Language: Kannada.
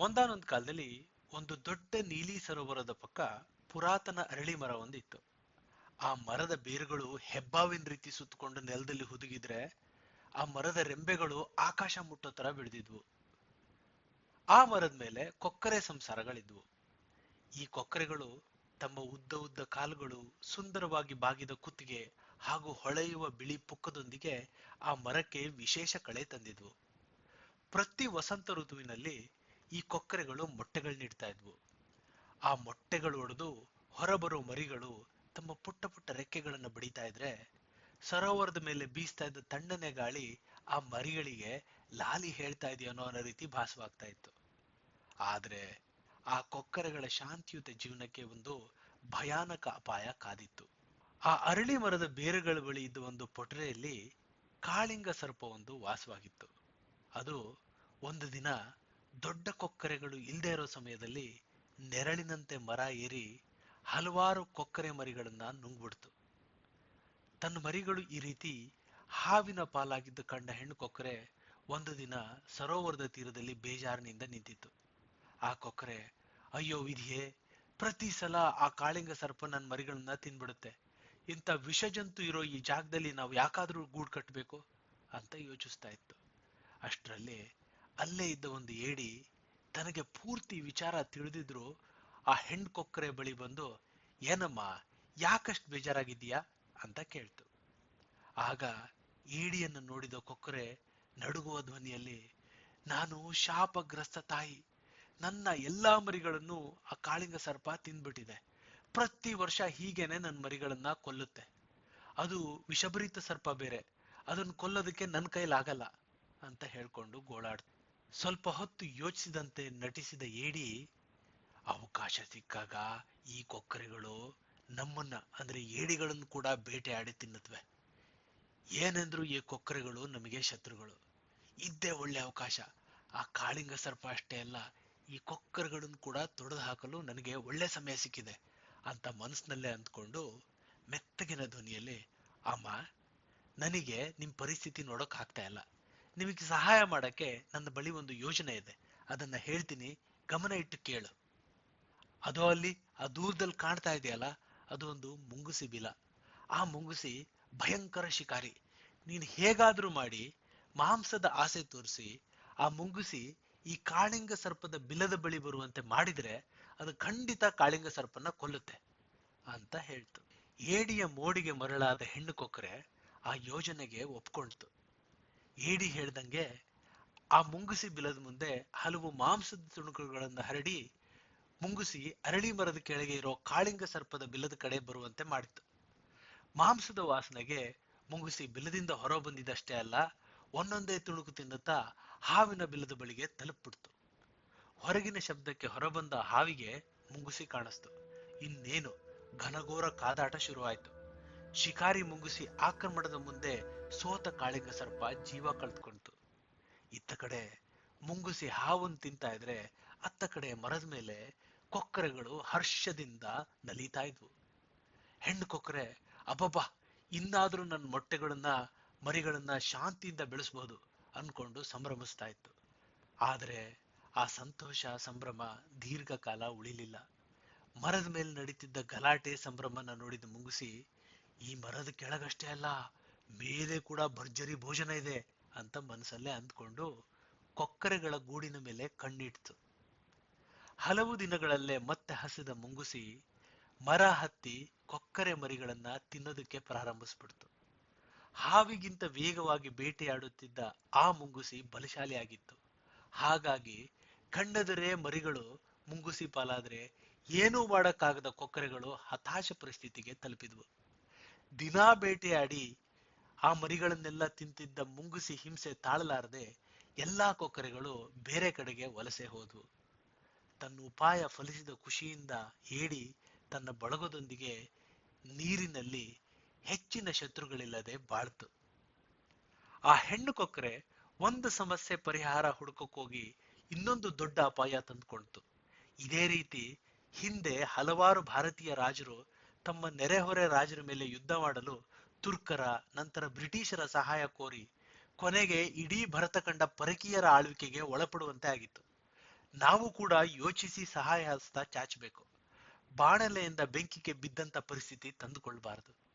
ಒಂದಾನೊಂದು ಕಾಲದಲ್ಲಿ ಒಂದು ದೊಡ್ಡ ನೀಲಿ ಸರೋವರದ ಪಕ್ಕ ಪುರಾತನ ಅರಳಿ ಮರ ಒಂದಿತ್ತು. ಆ ಮರದ ಬೇರುಗಳು ಹೆಬ್ಬಾವಿನ ರೀತಿ ಸುತ್ತಕೊಂಡು ನೆಲದಲ್ಲಿ ಹುದುಗಿದ್ರೆ ಆ ಮರದ ರೆಂಬೆಗಳು ಆಕಾಶ ಮುಟ್ಟೋ ತರ ಬೆಳೆದಿದ್ವು. ಆ ಮರದ ಮೇಲೆ ಕೊಕ್ಕರೆ ಸಂಸಾರಗಳಿದ್ವು. ಈ ಕೊಕ್ಕರೆಗಳು ತಮ್ಮ ಉದ್ದ ಉದ್ದ ಕಾಲುಗಳು ಸುಂದರವಾಗಿ ಬಾಗಿದ ಕುತ್ತಿಗೆ ಹಾಗೂ ಹೊಳೆಯುವ ಬಿಳಿ ಪುಕ್ಕದೊಂದಿಗೆ ಆ ಮರಕ್ಕೆ ವಿಶೇಷ ಕಳೆ ತಂದಿದ್ವು. ಪ್ರತಿ ವಸಂತ ಋತುವಿನಲ್ಲಿ ಈ ಕೊಕ್ಕರೆಗಳು ಮೊಟ್ಟೆಗಳನ್ನಿಡ್ತಾ ಇದ್ವು. ಆ ಮೊಟ್ಟೆಗಳು ಒಡೆದು ಹೊರಬರೋ ಮರಿಗಳು ತಮ್ಮ ಪುಟ್ಟ ಪುಟ್ಟ ರೆಕ್ಕೆಗಳನ್ನು ಬಡಿತಾ ಇದ್ರೆ ಸರೋವರದ ಮೇಲೆ ಬೀಸ್ತಾ ಇದ್ದ ತಣ್ಣನೆ ಗಾಳಿ ಆ ಮರಿಗಳಿಗೆ ಲಾಲಿ ಹೇಳ್ತಾ ಇದೆಯೋನೋ ಅನ್ನೋ ರೀತಿ ಭಾಸವಾಗ್ತಾ ಇತ್ತು. ಆದ್ರೆ ಆ ಕೊಕ್ಕರೆಗಳ ಶಾಂತಿಯುತ ಜೀವನಕ್ಕೆ ಒಂದು ಭಯಾನಕ ಅಪಾಯ ಕಾದಿತ್ತು. ಆ ಅರಳಿ ಮರದ ಬೇರುಗಳ ಬಳಿ ಇದ್ದ ಒಂದು ಪೊಟರೆಯಲ್ಲಿ ಕಾಳಿಂಗ ಸರ್ಪ ಒಂದು ವಾಸವಾಗಿತ್ತು. ಅದು ಒಂದು ದಿನ ದೊಡ್ಡ ಕೊಕ್ಕರೆಗಳು ಇಲ್ಲದೆ ಇರೋ ಸಮಯದಲ್ಲಿ ನೆರಳಿನಂತೆ ಮರ ಏರಿ ಹಲವಾರು ಕೊಕ್ಕರೆ ಮರಿಗಳನ್ನ ನುಂಗ್ಬಿಡ್ತು. ತನ್ನ ಮರಿಗಳು ಈ ರೀತಿ ಹಾವಿನ ಪಾಲಾಗಿದ್ದು ಕಂಡ ಹೆಣ್ಣು ಕೊಕ್ಕರೆ ಒಂದು ದಿನ ಸರೋವರದ ತೀರದಲ್ಲಿ ಬೇಜಾರಿನಿಂದ ನಿಂತಿತ್ತು. ಆ ಕೊಕ್ಕರೆ, ಅಯ್ಯೋ ವಿಧಿಯೇ, ಪ್ರತಿ ಸಲ ಆ ಕಾಳಿಂಗ ಸರ್ಪ ನನ್ನ ಮರಿಗಳನ್ನ ತಿನ್ಬಿಡುತ್ತೆ. ಇಂಥ ವಿಷಜಂತು ಇರೋ ಈ ಜಾಗದಲ್ಲಿ ನಾವು ಯಾಕಾದ್ರೂ ಗೂಡು ಕಟ್ಟಬೇಕು ಅಂತ ಯೋಚಿಸ್ತಾ ಇತ್ತು. ಅಷ್ಟರಲ್ಲಿ ಅಲ್ಲೇ ಇದ್ದ ಒಂದು ಏಡಿ ತನಗೆ ಪೂರ್ತಿ ವಿಚಾರ ತಿಳಿದಿದ್ರು. ಆ ಹೆಣ್ ಕೊಕ್ಕರೆ ಬಳಿ ಬಂದು, ಏನಮ್ಮ, ಯಾಕಷ್ಟು ಬೇಜಾರಾಗಿದ್ದೀಯಾ? ಅಂತ ಕೇಳ್ತು. ಆಗ ಏಡಿಯನ್ನು ನೋಡಿದ ಕೊಕ್ಕರೆ ನಡುಗುವ ಧ್ವನಿಯಲ್ಲಿ, ನಾನು ಶಾಪಗ್ರಸ್ತ ತಾಯಿ. ನನ್ನ ಎಲ್ಲಾ ಮರಿಗಳನ್ನು ಆ ಕಾಳಿಂಗ ಸರ್ಪ ತಿಂದ್ಬಿಟ್ಟಿದೆ. ಪ್ರತಿ ವರ್ಷ ಹೀಗೇನೆ ನನ್ನ ಮರಿಗಳನ್ನ ಕೊಲ್ಲುತ್ತೆ. ಅದು ವಿಷಭರಿತ ಸರ್ಪ ಬೇರೆ. ಅದನ್ನು ಕೊಲ್ಲೋದಕ್ಕೆ ನನ್ನ ಕೈಲಾಗಲ್ಲ. ಅಂತ ಹೇಳ್ಕೊಂಡು ಗೋಳಾಡ್ ಸ್ವಲ್ಪ ಹೊತ್ತು ಯೋಚಿಸಿದಂತೆ ನಟಿಸಿದ ಏಡಿ ಅವಕಾಶ ಸಿಕ್ಕಾಗ ಈ ಕೊಕ್ಕರೆಗಳು ನಮ್ಮನ್ನ, ಅಂದ್ರೆ ಏಡಿಗಳನ್ನು ಕೂಡ ಬೇಟೆಯಾಡಿ ತಿನ್ನುತ್ತವೆ ಏನೆಂದ್ರು ಈ ಕೊಕ್ಕರೆಗಳು ನಮಗೆ ಶತ್ರುಗಳು. ಇದ್ದೇ ಒಳ್ಳೆ ಅವಕಾಶ. ಆ ಕಾಳಿಂಗ ಸರ್ಪ ಅಷ್ಟೇ ಅಲ್ಲ, ಈ ಕೊಕ್ಕರೆಗಳನ್ನು ಕೂಡ ತೊಡೆದು ಹಾಕಲು ನನಗೆ ಒಳ್ಳೆ ಸಮಯ ಸಿಕ್ಕಿದೆ ಅಂತ ಮನಸ್ಸಿನಲ್ಲೇ ಅಂದ್ಕೊಂಡು ಮೆತ್ತಗಿನ ಧ್ವನಿಯಲ್ಲಿ, ಅಮ್ಮ, ನನಗೆ ನಿಮ್ ಪರಿಸ್ಥಿತಿ ನೋಡಕ್ ಆಗ್ತಾ ಇಲ್ಲ. ನಿಮಗೆ ಸಹಾಯ ಮಾಡಕ್ಕೆ ನನ್ನ ಬಳಿ ಒಂದು ಯೋಜನೆ ಇದೆ. ಅದನ್ನ ಹೇಳ್ತೀನಿ. ಗಮನ ಇಟ್ಟು ಕೇಳು. ಅದು ಅಲ್ಲಿ, ಆ ದೂರದಲ್ಲಿ ಕಾಣ್ತಾ ಇದೆಯಲ್ಲ, ಅದು ಒಂದು ಮುಂಗುಸಿ ಬಿಲ. ಆ ಮುಂಗುಸಿ ಭಯಂಕರ ಶಿಕಾರಿ. ನೀನು ಹೇಗಾದ್ರೂ ಮಾಡಿ ಮಾಂಸದ ಆಸೆ ತೋರಿಸಿ, ಆ ಮುಂಗುಸಿ ಈ ಕಾಳಿಂಗ ಸರ್ಪದ ಬಿಲದ ಬಳಿ ಬರುವಂತೆ ಮಾಡಿದ್ರೆ ಅದು ಖಂಡಿತ ಕಾಳಿಂಗ ಸರ್ಪನ ಕೊಲ್ಲುತ್ತೆ ಅಂತ ಹೇಳ್ತು. ಏಡಿಯ ಮೋಡಿಗೆ ಮರಳಾದ ಹೆಣ್ಣು ಕೊಕ್ಕರೆ ಆ ಯೋಜನೆಗೆ ಒಪ್ಕೊಳ್ತು ಏಡಿ ಹೇಳ್ದಂಗೆ ಆ ಮುಂಗುಸಿ ಬಿಲದ ಮುಂದೆ ಹಲವು ಮಾಂಸದ ತುಣುಕುಗಳನ್ನು ಹರಡಿ ಮುಂಗುಸಿ ಅರಳಿ ಮರದ ಕೆಳಗೆ ಇರೋ ಕಾಳಿಂಗ ಸರ್ಪದ ಬಿಲದ ಕಡೆ ಬರುವಂತೆ ಮಾಡಿತು ಮಾಂಸದ ವಾಸನೆಗೆ ಮುಂಗುಸಿ ಬಿಲದಿಂದ ಹೊರ ಬಂದಿದ್ದಷ್ಟೇ ಅಲ್ಲ, ಒಂದೊಂದೇ ತುಣುಕು ತಿನ್ನುತ್ತಾ ಹಾವಿನ ಬಿಲದ ಬಳಿಗೆ ತಲುಪಿಬಿಡ್ತು. ಹೊರಗಿನ ಶಬ್ದಕ್ಕೆ ಹೊರಬಂದ ಹಾವಿಗೆ ಮುಂಗುಸಿ ಕಾಣಿಸ್ತು. ಇನ್ನೇನು ಘನಘೋರ ಕಾದಾಟ ಶುರುವಾಯಿತು. ಶಿಕಾರಿ ಮುಂಗುಸಿ ಆಕ್ರಮಣದ ಮುಂದೆ ಸೋತ ಕಾಳಿಂಗ ಸರ್ಪ ಜೀವ ಕಳೆದುಕೊಂಡಿತು ಇತ್ತ ಕಡೆ ಮುಂಗುಸಿ ಹಾವನ್ನು ತಿಂತಾ ಇದ್ರೆ ಅತ್ತ ಕಡೆ ಮರದ ಮೇಲೆ ಕೊಕ್ಕರೆಗಳು ಹರ್ಷದಿಂದ ನಲಿತಾ ಇದ್ವು. ಹೆಣ್ಣು ಕೊಕ್ಕರೆ, ಅಬ್ಬಬ್ಬಾ, ಇನ್ನಾದ್ರೂ ನನ್ನ ಮೊಟ್ಟೆಗಳನ್ನ, ಮರಿಗಳನ್ನ ಶಾಂತಿಯಿಂದ ಬೆಳೆಸಬಹುದು ಅನ್ಕೊಂಡು ಸಂಭ್ರಮಿಸ್ತಾ ಇತ್ತು. ಆದರೆ ಆ ಸಂತೋಷ, ಸಂಭ್ರಮ ದೀರ್ಘಕಾಲ ಉಳಿಲಿಲ್ಲ. ಮರದ ಮೇಲೆ ನಡೀತಿದ್ದ ಗಲಾಟೆ, ಸಂಭ್ರಮನ ನೋಡಿದ ಮುಂಗುಸಿ ಈ ಮರದ ಕೆಳಗಷ್ಟೇ ಅಲ್ಲ, ಮೇಲೆ ಕೂಡ ಭರ್ಜರಿ ಭೋಜನ ಇದೆ ಅಂತ ಮನಸ್ಸಲ್ಲೇ ಅಂದ್ಕೊಂಡು ಕೊಕ್ಕರೆಗಳ ಗೂಡಿನ ಮೇಲೆ ಕಣ್ಣಿಡ್ತು. ಹಲವು ದಿನಗಳಲ್ಲೇ ಮತ್ತೆ ಹಸಿದ ಮುಂಗುಸಿ ಮರ ಹತ್ತಿ ಕೊಕ್ಕರೆ ಮರಿಗಳನ್ನ ತಿನ್ನೋದಕ್ಕೆ ಪ್ರಾರಂಭಿಸ್ಬಿಡ್ತು. ಹಾವಿಗಿಂತ ವೇಗವಾಗಿ ಬೇಟೆಯಾಡುತ್ತಿದ್ದ ಆ ಮುಂಗುಸಿ ಬಲಶಾಲಿಯಾಗಿತ್ತು. ಹಾಗಾಗಿ ಕಂಡದರೆ ಮರಿಗಳು ಮುಂಗುಸಿ ಪಾಲಾದ್ರೆ ಏನೂ ಮಾಡಕ್ಕಾಗದ ಕೊಕ್ಕರೆಗಳು ಹತಾಶ ಪರಿಸ್ಥಿತಿಗೆ ತಲುಪಿದ್ವು. ದಿನಾ ಬೇಟೆಯಾಡಿ ಆ ಮರಿಗಳನ್ನೆಲ್ಲ ತಿಂತಿದ್ದ ಮುಂಗುಸಿ ಹಿಂಸೆ ತಾಳಲಾರದೆ ಎಲ್ಲಾ ಕೊಕ್ಕರೆಗಳು ಬೇರೆ ಕಡೆಗೆ ವಲಸೆ ಹೋದವು ತನ್ನ ಉಪಾಯ ಫಲಿಸಿದ ಖುಷಿಯಿಂದ ಹೇಳಿ ತನ್ನ ಬಳಗದೊಂದಿಗೆ ನೀರಿನಲ್ಲಿ ಹೆಚ್ಚಿನ ಶತ್ರುಗಳಿಲ್ಲದೆ ಬಾಳ್ತು. ಆ ಹೆಣ್ಣು ಕೊಕ್ಕರೆ ಒಂದು ಸಮಸ್ಯೆ ಪರಿಹಾರ ಹುಡುಕಕ್ಕೋಗಿ ಇನ್ನೊಂದು ದೊಡ್ಡ ಅಪಾಯ ತಂದುಕೊಳ್ತು ಇದೇ ರೀತಿ ಹಿಂದೆ ಹಲವಾರು ಭಾರತೀಯ ರಾಜರು ತಮ್ಮ ನೆರೆಹೊರೆ ರಾಜರ ಮೇಲೆ ಯುದ್ಧ ಮಾಡಲು ತುರ್ಕರ ನಂತರ ಬ್ರಿಟಿಷರ ಸಹಾಯ ಕೋರಿ ಕೊನೆಗೆ ಇಡೀ ಭರತ ಕಂಡ ಪರಕೀಯರ ಆಳ್ವಿಕೆಗೆ ಒಳಪಡುವಂತೆ ಆಗಿತ್ತು. ನಾವು ಕೂಡ ಯೋಚಿಸಿ ಸಹಾಯ ಹಸ್ತ ಚಾಚಬೇಕು. ಬಾಣಲೆಯಿಂದ ಬೆಂಕಿಗೆ ಬಿದ್ದಂತ ಪರಿಸ್ಥಿತಿ ತಂದುಕೊಳ್ಬಾರದು.